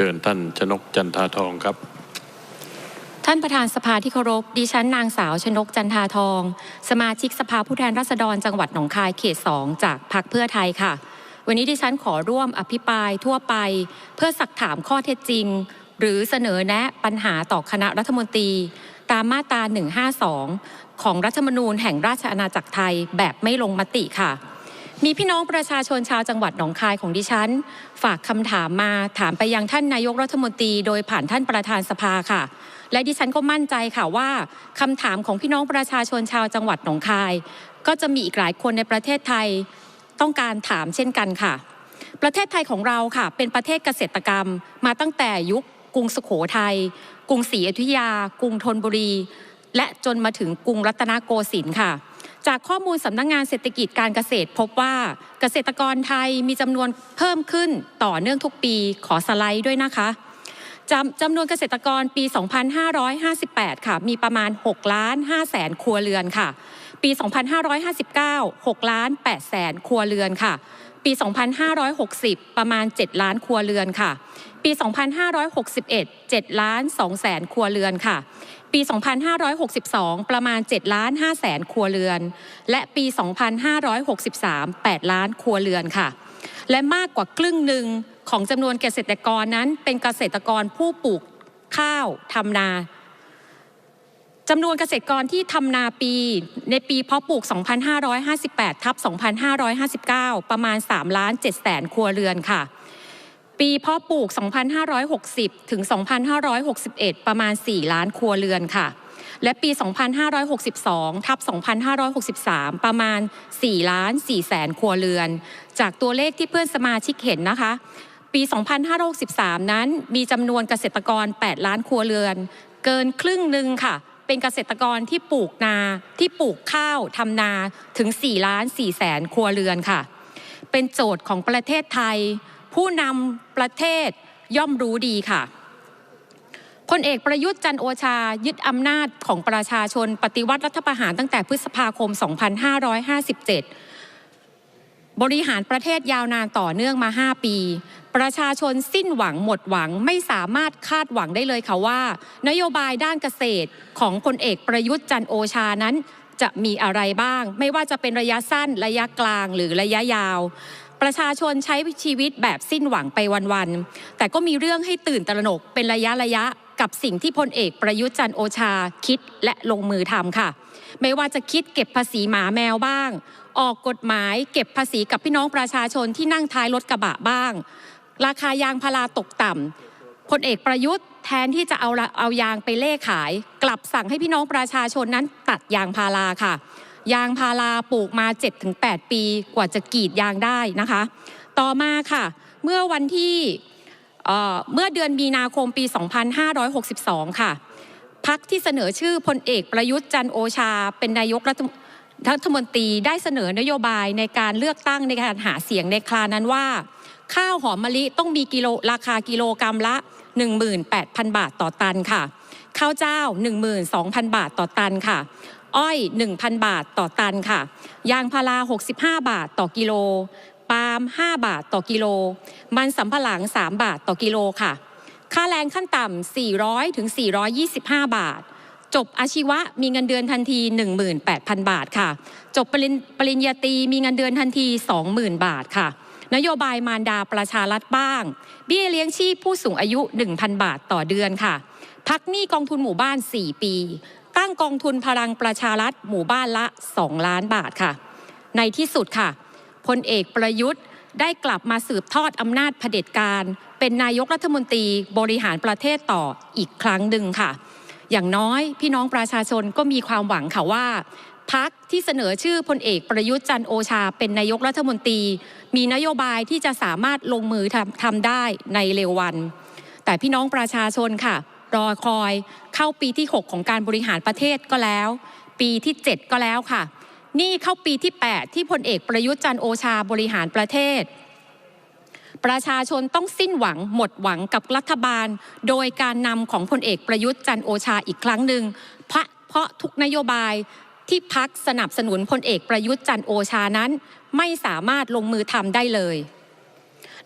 เชิญท่านชนกจันทาทองครับ ท่านประธานสภาที่เคารพดิฉันนางสาวชนกจันทาทอง สมาชิกสภาผู้แทนราษฎรจังหวัดหนองคายเขต2จากพรรคเพื่อไทยค่ะ วันนี้ดิฉันขอร่วมอภิปรายทั่วไป เพื่อสักถามข้อเท็จจริง หรือเสนอแนะปัญหาต่อคณะรัฐมนตรี ตามมาตรา152 ของรัฐธรรมนูญแห่งราชอาณาจักรไทยแบบไม่ลงมติค่ะ มีพี่น้องประชาชนชาวจังหวัดหนองคายของดิฉัน ฝากคำถามมาถามไปยังท่านนายกรัฐมนตรี โดยผ่านท่านประธานสภาค่ะ และดิฉันก็มั่นใจค่ะว่าคำถามของพี่น้องประชาชนชาวจังหวัดหนองคาย ก็จะมีอีกหลายคนในประเทศไทยต้องการถามเช่นกันค่ะ ประเทศไทยของเราค่ะ เป็นประเทศเกษตรกรรม มาตั้งแต่ยุคกรุงสุโขทัยกรุงศรีอยุธยา กรุงธนบุรี และจนมาถึงกรุงรัตนโกสินทร์ค่ะ จากข้อมูลสำนักงงานเศรษฐกิจการเกษตร พบว่าเกษตรกรไทยมีจำนวนเพิ่มขึ้นต่อเนื่องทุกปีขอสไลด์ด้วยนะคะจำจำนวนเกษตรกรปี 2558 ค่ะ มีประมาณ6ล้าน5แสนครัวเรือนค่ะ ปี 2559 6ล้าน8แสนครัวเรือนค่ะ ปี 2560 ประมาณ 7 ล้านครัวเรือนค่ะ ปี 2561 7ล้าน2แสนครัวเรือนค่ะ ปี 2562 ประมาณ7ล้าน5แสนครัวเรือน และปี 2563 8 ล้านครัวเรือนค่ะ และมากกว่าครึ่งหนึ่งของจำนวนเกษตรกรนั้นเป็นเกษตรกรผู้ปลูกข้าวทำนาจำนวนเกษตรกรที่ทำนาปีในปีเพาะปลูก 2558 ทับ 2559 ประมาณ3ล้าน7แสนครัวเรือนค่ะ ปีเพาะปลูก 2560 ถึง 2561 ประมาณ 4 ล้านครัวเรือนค่ะ และปี 2562 ทับ 2563 ประมาณ 4 ล้าน4แสนครัวเรือน จากตัวเลขที่เพื่อนสมาชิกเห็นนะคะ ปี 2563 นั้นมีจำนวนเกษตรกร 8 ล้านครัวเรือน เกินครึ่งหนึ่งค่ะ เป็นเกษตรกรที่ปลูกนาที่ปลูกข้าวทำนาถึง 4 ล้าน4แสนครัวเรือนค่ะ เป็นโจทย์ของประเทศไทย ผู้นำประเทศย่อมรู้ดีค่ะพลเอกประยุทธ์จันโอชายึดอำนาจของประชาชนปฏิวัติรัฐประหารตั้งแต่พฤษภาคม 2557 บริหารประเทศยาวนานต่อเนื่องมา 5 ปี ประชาชนสิ้นหวังหมดหวังไม่สามารถคาดหวังได้เลยค่ะว่า นโยบายด้านเกษตรของพลเอกประยุทธ์จันโอชานั้นจะมีอะไรบ้าง ไม่ว่าจะเป็นระยะสั้นระยะกลางหรือระยะยาว ประชาชนใช้ชีวิตแบบสิ้นหวังไปวันๆแต่ก็มีเรื่องให้ตื่นตระหนกเป็นระยะระยะกับสิ่งที่พลเอกประยุทธ์จันโอชาคิดและลงมือทำค่ะ ไม่ว่าจะคิดเก็บภาษีหมาแมวบ้าง ออกกฎหมายเก็บภาษีกับพี่น้องประชาชนที่นั่งท้ายรถกระบะบ้าง ราคายางพาราตกต่ำพลเอกประยุทธ์แทนที่จะเอาเอายางไปเล่ขาย กลับสั่งให้พี่น้องประชาชนนั้นตัดยางพาราค่ะ ยางพาราปลูกมา 7-8 ปีกว่าจะกรีดยางได้นะคะ ต่อมาค่ะ เมื่อวันที่เอ่อเมื่อเดือนมีนาคมปี 2562 ค่ะพักที่เสนอชื่อพลเอกประยุทธ์จันโอชา เป็นนายกรัฐมรัฐมนตรีได้เสนอนโยบายในการเลือกตั้งในการหาเสียงในครานั้นว่า ข้าวหอมมะลิต้องมีกิโลราคากิโลกรรัมละ 18,000 บาทต่อตันค่ะ ข้าวเจ้า 12,000 บาทต่อตันค่ะ อ้อย 1,000 บาทต่อตันค่ะ ยางพารา 65 บาทต่อกิโล ปาล์ม 5 บาทต่อกิโล มันสำปะหลัง 3 บาทต่อกิโลค่ะ ค่าแรงขั้นต่ำ 400 ถึง 425 บาท จบอาชีวะมีเงินเดือนทันที 18,000 บาทค่ะ จบปริญปรญญาตรีมีเงินเดือนทันที 20,000 บาทค่ะ นโยบายมารดาประชารัฐบ้าง เบี้ยเลี้ยงชีพผู้สูงอายุ 1,000 บาทต่อเดือนค่ะ พักหนี้กองทุนหมู่บ้าน 4 ปี ตั้งกองทุนพลังประชารัฐหมู่บ้านละ 2 ล้านบาทค่ะ ในที่สุดค่ะพลเอกประยุทธ์ได้กลับมาสืบทอดอำนาจเผด็จการ เป็นนายกรัฐมนตรีบริหารประเทศต่ออีกครั้งหนึ่งค่ะ อย่างน้อยพี่น้องประชาชนก็มีความหวังค่ะว่าพักที่เสนอชื่อพลเอกประยุทธ์จันโอชา เป็นนายกรัฐมนตรี มีนโยบายที่จะสามารถลงมือทำทำได้ในเร็ววัน แต่พี่น้องประชาชนค่ะ รอคอยเข้าปีที่ 6 ของการบริหารประเทศก็แล้ว ปีที่ 7 ก็แล้วค่ะ นี่เข้าปีที่ 8 ที่พลเอกประยุทธ์จันโอชาบริหารประเทศ ประชาชนต้องสิ้นหวังหมดหวังกับรัฐบาล โดยการนำของพลเอกประยุทธ์จันโอชาอีกครั้งหนึ่งเพราะเพราะทุกนโยบายที่พักสนับสนุนพลเอกประยุทธ์จันโอชานั้น ไม่สามารถลงมือทำได้เลย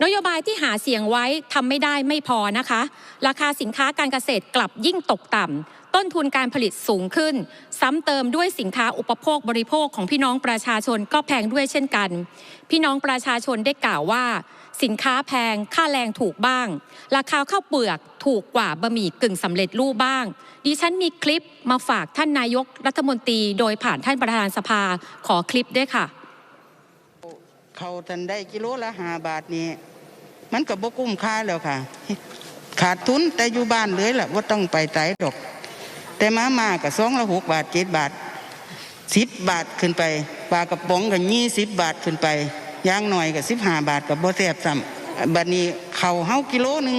นโยบายที่หาเสียงไว้ทำไม่ได้ไม่พอนะคะ ราคาสินค้าการเกษตรกลับยิ่งตกต่ำต้นทุนการผลิตสูงขึ้น ซ้ำเติมด้วยสินค้าอุปโภคบริโภคของพี่น้องประชาชนก็แพงด้วยเช่นกัน พี่น้องประชาชนได้กล่าวว่า สินค้าแพงค่าแรงถูกบ้าง ราคาข้าวเปลือกถูกกว่าบะหมี่กึ่งสำเร็จรูปบ้าง ดิฉันมีคลิปมาฝากท่านนายกรัฐมนตรี โดยผ่านท่านประธานสภาขอคลิปด้วยค่ะเขาทันได้กิโลละห้าบาทนี่ มันก็บ่คุ้มค่าแล้วค่ะ ขาดทุนแต่อยู่บ้านเลยล่ะว่าต้องไปไตดอก แต่มามากับสองละหกบาทเจ็ดบาทสิบบาทขึ้นไปปลากระป๋องกับยี่สิบบาทขึ้นไปย่างหน่อยกับสิบห้าบาทกับบ่แซ่บซ้ำบัดนี้เขาวเฮากิโลหนึ่ง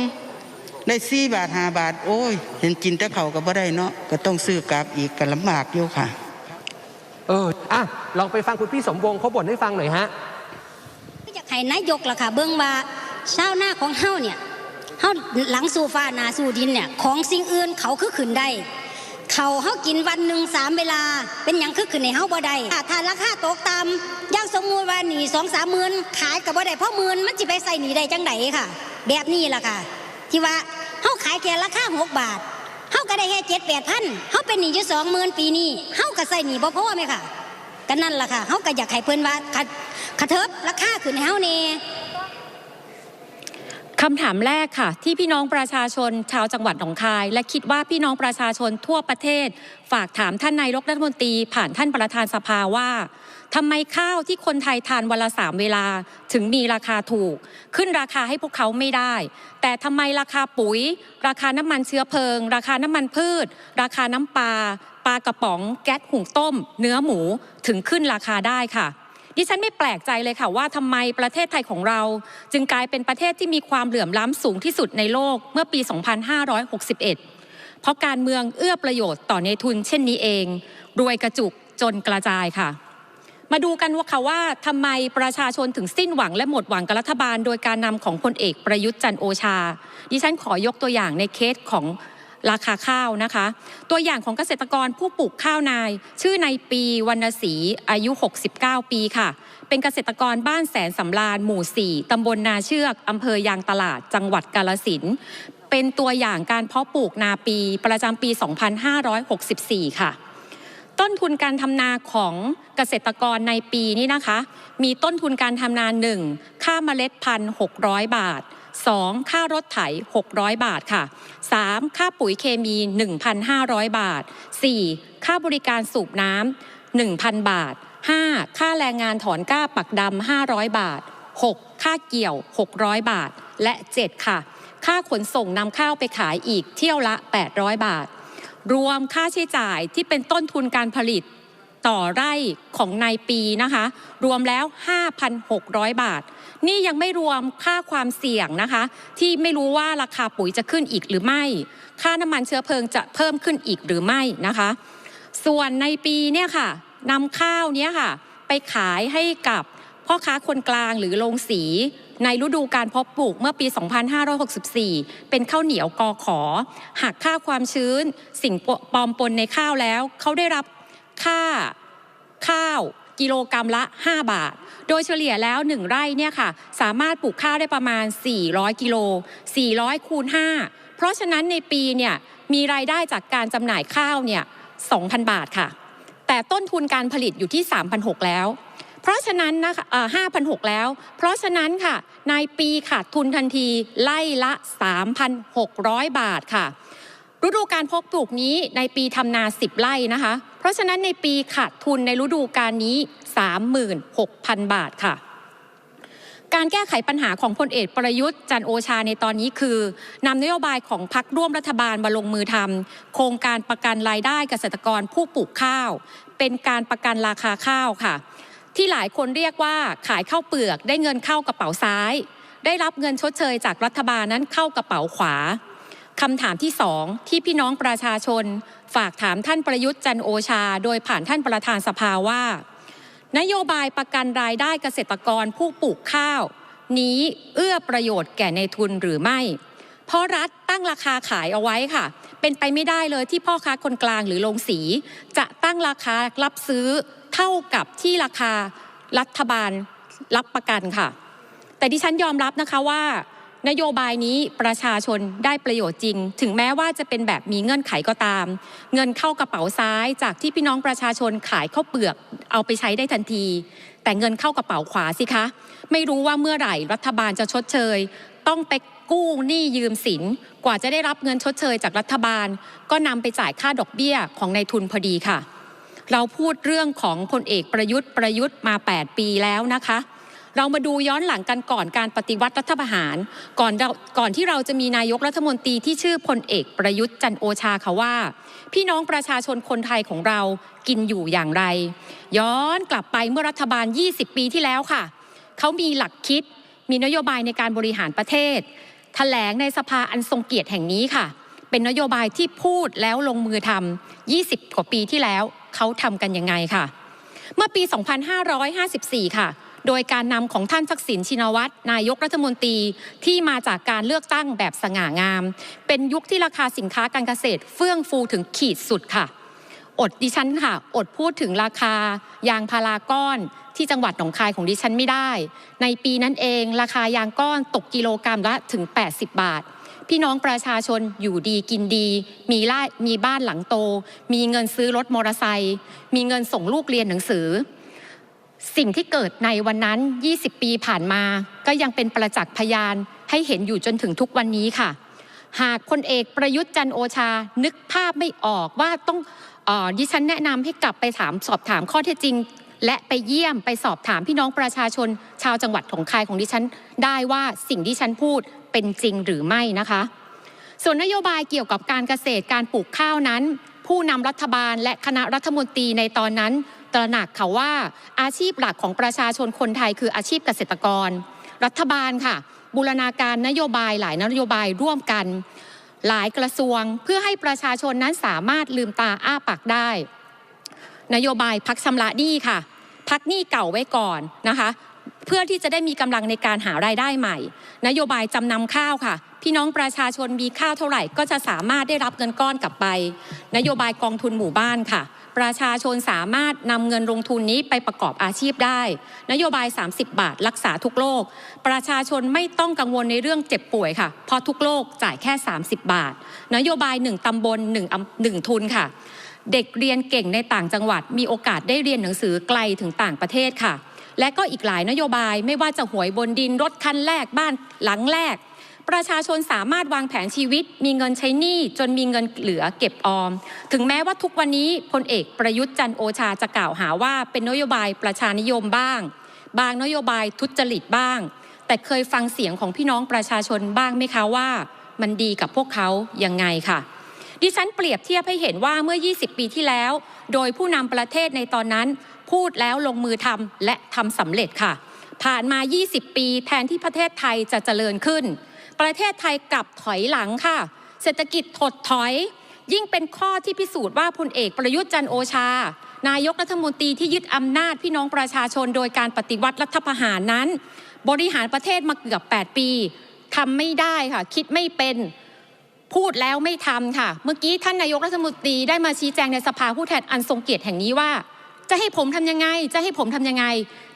ได้สี่บาทห้าบาท โอ้ยเห็นกินแต่เขาวก็บ่ได้เนาะก็ต้องซื้อกลับอีกก็ลำบากอยู่ค่ะ เอออะลองไปฟังคุณพี่สมวงเขาบ่นให้ฟังหน่อยฮะอยากให้นายกล่ะค่ะ เบิ่งว่า ชาวนาของเฮาเนี่ยเฮาหลังสู่ฟ้านาสู่ดินเนี่ยของสิ่งอื่นเขาคือขึ้นได้เขาเฮากินวันหนึ่งสามเวลา เป็นหยังคือขึ้นในเฮาบ่ได้ถ้าราคาตกต่ำอย่างสมมุติว่าหนีสองสามหมื่นขายกับบ่ได้เพราะหมื่นมันสิไปใส่หนีได้จังไดค่ะ แบบนี้ล่ะค่ะ ที่ว่าเฮาขายแค่ราคาหกบาทเฮาก็ได้แค่เจ็ดแปดพันเฮาเป็นหนี้อยู่สองหมื่นปีนี้เฮาก็ใส่หนีบ่พอไหมค่ะก็นั่นล่ะค่ะเฮาก็อยากให้เพิ่นว่าขัดกระเทิบราคาขึ้นให้เฮาแน่ คำถามแรกค่ะ ที่พี่น้องประชาชนชาวจังหวัดหนองคาย และคิดว่าพี่น้องประชาชนทั่วประเทศ ฝากถามท่านนายกรัฐมนตรีผ่านท่านประธานสภาว่าทำไมข้าวที่คนไทยทานวันละสามเวลาถึงมีราคาถูก ขึ้นราคาให้พวกเขาไม่ได้ แต่ทำไมราคาปุ๋ย ราคาน้ำมันเชื้อเพลิง ราคาน้ำมันพืช ราคาน้ำปลาปลากระป๋อง แก๊สหุงต้ม เนื้อหมูถึงขึ้นราคาได้ค่ะ ดิฉันไม่แปลกใจเลยค่ะว่าทำไมประเทศไทยของเรา จึงกลายเป็นประเทศที่มีความเหลื่อมล้ำสูงที่สุดในโลกเมื่อปี 2561 เพราะการเมืองเอื้อประโยชน์ต่อในทุนเช่นนี้เอง รวยกระจุกจนกระจายค่ะ มาดูกันว่าค่ะว่าทำไมประชาชนถึงสิ้นหวังและหมดหวังกับรัฐบาล โดยการนำของพลเอกประยุทธ์จันโอชา ดิฉันขอยกตัวอย่างในเคสของ ราคาข้าวนะคะ ตัวอย่างของเกษตรกรผู้ปลูกข้าวนาย ชื่อนายปีวรรณศรีอายุ 69 ปีค่ะ เป็นเกษตรกรบ้านแสนสำราญหมู่ 4 ตำบลนาเชือกอำเภอยางตลาด จังหวัดกาลสินเป็นตัวอย่างการเพาะปลูกนาปีประจำปี 2564 ค่ะต้นทุนการทำนาของเกษตรกรในปีนี้นะคะ มีต้นทุนการทำนา1ค่าเมล็ดพันธุ์600บาท 2 ค่ารถไถ 600 บาทค่ะ 3 ค่าปุ๋ยเคมี 1,500 บาท 4 ค่าบริการสูบน้ำ1,000 บาท 5 ค่าแรงงานถอนก้าปักดำ500 บาท 6 ค่าเกี่ยว 600 บาท และ 7 ค่ะ ค่าขนส่งนำข้าวไปขายอีกเที่ยวละ 800 บาท รวมค่าใช้จ่ายที่เป็นต้นทุนการผลิต ต่อไร่ของนายปีนะคะ รวมแล้ว 5,600 บาท นี่ยังไม่รวมค่าความเสี่ยงนะคะ ที่ไม่รู้ว่าราคาปุ๋ยจะขึ้นอีกหรือไม่ ค่าน้ำมันเชื้อเพลิงจะเพิ่มขึ้นอีกหรือไม่นะคะ ส่วนในปีเนี่ยค่ะนำข้าวเนี้ยค่ะ ไปขายให้กับพ่อค้าคนกลางหรือโรงสีในฤดูการเพาะปลูกเมื่อปี 2564 เป็นข้าวเหนียวกอขอ หากค่าความชื้น สิ่งปลอมปนในข้าวแล้ว เขาได้รับ ค่าข้าวกิโลกรรัมละ 5 บาท โดยเฉลี่ยแล้ว 1 ไร่เนี่ยค่ะ สามารถปลูกข้าวได้ประมาณ 400 กิโล 400 คูณ 5 เพราะฉะนั้นในปีเนี่ยมีรายได้จากการจำหน่ายข้าวเนี่ย 2,000 บาทค่ะ แต่ต้นทุนการผลิตอยู่ที่ 3,600 แล้ว เพราะฉะนั้นนะคะห้าพันหกแล้ว เพราะฉะนั้นค่ะ ในปีขาดทุนทันทีไล่ละ 3,600 บาทค่ะ ฤดูการเพาะปลูกนี้ในปีทำนา 10 ไร่นะคะ เพราะฉะนั้นในปีขาดทุนในฤดูการนี้ 36,000 บาทค่ะ การแก้ไขปัญหาของพลเอกประยุทธ์จันโอชาในตอนนี้คือนำนโยบายของพรรคร่วมรัฐบาลมาลงมือทำโครงการประกันรายได้เกษตรกรผู้ปลูกข้าว เป็นการประกันราคาข้าวค่ะ ที่หลายคนเรียกว่าขายข้าวเปลือกได้เงินเข้ากระเป๋าซ้าย ได้รับเงินชดเชยจากรัฐบาลนั้นเข้ากระเป๋าขวา คำถามที่สองที่พี่น้องประชาชน ฝากถามท่านประยุทธ์จันโอชา โดยผ่านท่านประธานสภาว่า นโยบายประกันรายได้เกษตรกรผู้ปลูกข้าว นี้เอื้อประโยชน์แก่ในทุนหรือไม่ เพราะรัฐตั้งราคาขายเอาไว้ค่ะ เป็นไปไม่ได้เลยที่พ่อค้าคนกลางหรือโรงสี จะตั้งราคารับซื้อเท่ากับที่ราคารัฐบาลรับประกันค่ะ แต่ดิฉันยอมรับนะคะว่า นโยบายนี้ประชาชนได้ประโยชน์จริง ถึงแม้ว่าจะเป็นแบบมีเงื่อนไขก็ตาม เงินเข้ากระเป๋าซ้าย จากที่พี่น้องประชาชนขายข้าวเปลือกเอาไปใช้ได้ทันที แต่เงินเข้ากระเป๋าขวาสิคะ ไม่รู้ว่าเมื่อไหร่รัฐบาลจะชดเชย ต้องไปกู้หนี้ยืมสินกว่าจะได้รับเงินชดเชยจากรัฐบาล ก็นำไปจ่ายค่าดอกเบี้ยของนายทุนพอดีค่ะ เราพูดเรื่องของพลเอกประยุทธ์ประยุทธ์มา 8 ปีแล้วนะคะ เรามาดูย้อนหลังกันก่อนการปฏิวัติรัฐประหาร ก่อนก่อนที่เราจะมีนายกรัฐมนตรีที่ชื่อพลเอกประยุทธ์จันโอชาค่ะว่า พี่น้องประชาชนคนไทยของเรากินอยู่อย่างไร ย้อนกลับไปเมื่อรัฐบาล 20 ปีที่แล้วค่ะเขามีหลักคิดมีนโยบายในการบริหารประเทศแถลงในสภาอันทรงเกียรติแห่งนี้ค่ะ เป็นนโยบายที่พูดแล้วลงมือทำ20 กว่าปีที่แล้วเขาทำกันยังไงค่ะ เมื่อปี 2554 ค่ะ โดยการนำของท่านทักษิณชินวัตรนายกรัฐมนตรีที่มาจากการเลือกตั้งแบบสง่างาม เป็นยุคที่ราคาสินค้าการเกษตร เฟื่องฟูถึงขีดสุดค่ะ อดดิฉันค่ะ อดพูดถึงราคายางพาราก้อนที่จังหวัดหนองคายของดิฉันไม่ได้ ในปีนั้นเองราคายางก้อนตกกิโลกรรัมละถึง 80 บาท พี่น้องประชาชนอยู่ดีกินดี มีไร่มีบ้านหลังโต มีเงินซื้อรถมอเตอร์ไซค์มีเงินส่งลูกเรียนหนังสือ สิ่งที่เกิดในวันนั้น 20 ปีผ่านมา ก็ยังเป็นประจักษ์พยานให้เห็นอยู่จนถึงทุกวันนี้ค่ะ หากพลเอกประยุทธ์จันโอชา นึกภาพไม่ออกว่าต้องออดิฉันแนะนำให้กลับไปถามสอบถามข้อเท็จจริง และไปเยี่ยมไปสอบถามพี่น้องประชาชน ชาวจังหวัดหนองคายของดิฉัน ได้ว่าสิ่งที่ฉันพูดเป็นจริงหรือไม่นะคะ ส่วนนโยบายเกี่ยวกับการเกษตรการปลูกข้าวนั้น ผู้นำรัฐบาลและคณะรัฐมนตรีในตอนนั้น ตระหนักค่ะว่าอาชีพหลักของประชาชนคนไทยคืออาชีพเกษตรกร รัฐบาลค่ะ บูรณาการนโยบายหลายนโยบายร่วมกัน หลายกระทรวงเพื่อให้ประชาชนนั้นสามารถลืมตาอ้าปากได้ นโยบายพักชำระหนี้ค่ะ พักหนี้เก่าไว้ก่อนนะคะเพื่อที่จะได้มีกำลังในการหารายได้ใหม่ นโยบายจำนำข้าวค่ะ พี่น้องประชาชนมีข้าวเท่าไหร่ ก็จะสามารถได้รับเงินก้อนกลับไป นโยบายกองทุนหมู่บ้านค่ะ ประชาชนสามารถนำเงินลงทุนนี้ไปประกอบอาชีพได้ นโยบาย 30 บาทรักษาทุกโรคประชาชนไม่ต้องกังวลในเรื่องเจ็บป่วยค่ะ เพราะทุกโรคจ่ายแค่ 30 บาท นโยบาย 1ตำบล1อำ1ทุนค่ะ เด็กเรียนเก่งในต่างจังหวัด มีโอกาสได้เรียนหนังสือไกลถึงต่างประเทศค่ะ และก็อีกหลายนโยบายไม่ว่าจะหวยบนดินรถคันแรกบ้านหลังแรก ประชาชนสามารถวางแผนชีวิต มีเงินใช้หนี้จนมีเงินเหลือเก็บออม ถึงแม้ว่าทุกวันนี้พลเอกประยุทธ์จันโอชาจะกล่าวหาว่า เป็นนโยบายประชานิยมบ้าง บางนโยบายทุจริตบ้าง แต่เคยฟังเสียงของพี่น้องประชาชนบ้างไหมคะว่า มันดีกับพวกเขายังไงค่ะดิฉันเปรียบเทียบให้เห็นว่าเมื่อ 20 ปีที่แล้ว โดยผู้นำประเทศในตอนนั้น พูดแล้วลงมือทำและทำสำเร็จค่ะ ผ่านมา 20 ปีแทนที่ประเทศไทยจะเจริญขึ้น ประเทศไทยกลับถอยหลังค่ะ เศรษฐกิจถดถอย ยิ่งเป็นข้อที่พิสูจน์ว่าพลเอกประยุทธ์จันโอชา นายกรัฐมนตรีที่ยึดอำนาจพี่น้องประชาชนโดยการปฏิวัติรัฐประหารนั้น บริหารประเทศมาเกือบ 8 ปีทำไม่ได้ค่ะ คิดไม่เป็นพูดแล้วไม่ทำค่ะ เมื่อกี้ท่านนายกรัฐมนตรีได้มาชี้แจงในสภาผู้แทนอันทรงเกียรติแห่งนี้ว่า จะให้ผมทำยังไง จะให้ผมทำยังไง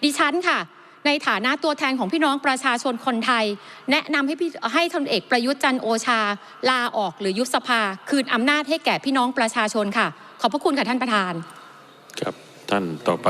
ดิฉันค่ะ ในฐานะตัวแทนของพี่น้องประชาชนคนไทย แนะนำให้พี่ให้ทนเอกประยุทธ์จันโอชา ลาออกหรือยุบสภา คืนอำนาจให้แก่พี่น้องประชาชนค่ะ ขอบพระคุณค่ะท่านประธาน ครับ ท่านต่อไป